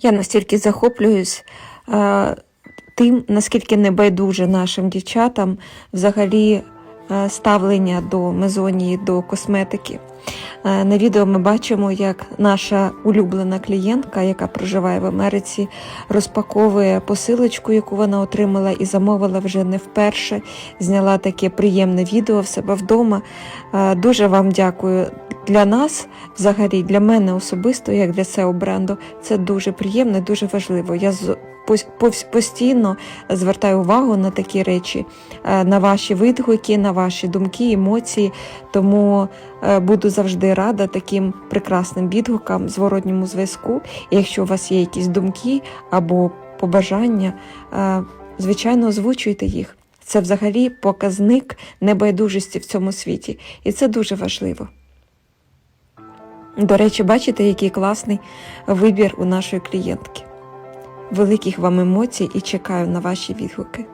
Я настільки захоплююсь е, тим, наскільки небайдуже нашим дівчатам взагалі ставлення до мезонії, до косметики. Е, На відео ми бачимо, як наша улюблена клієнтка, яка проживає в Америці, розпаковує посилочку, яку вона отримала і замовила вже не вперше. Зняла таке приємне відео в себе вдома. Е, Дуже вам дякую. Для нас, взагалі, для мене особисто, як для SEO бренду, це дуже приємно, дуже важливо. Я постійно звертаю увагу на такі речі, е, на ваші відгуки, на ваші думки, емоції. Тому е, буду завжди рада таким прекрасним відгукам, зворотньому зв'язку. І якщо у вас є якісь думки або побажання, е, звичайно, озвучуйте їх. Це взагалі показник небайдужості в цьому світі, і це дуже важливо. До речі, бачите, який класний вибір у нашої клієнтки. Великих вам емоцій і чекаю на ваші відгуки.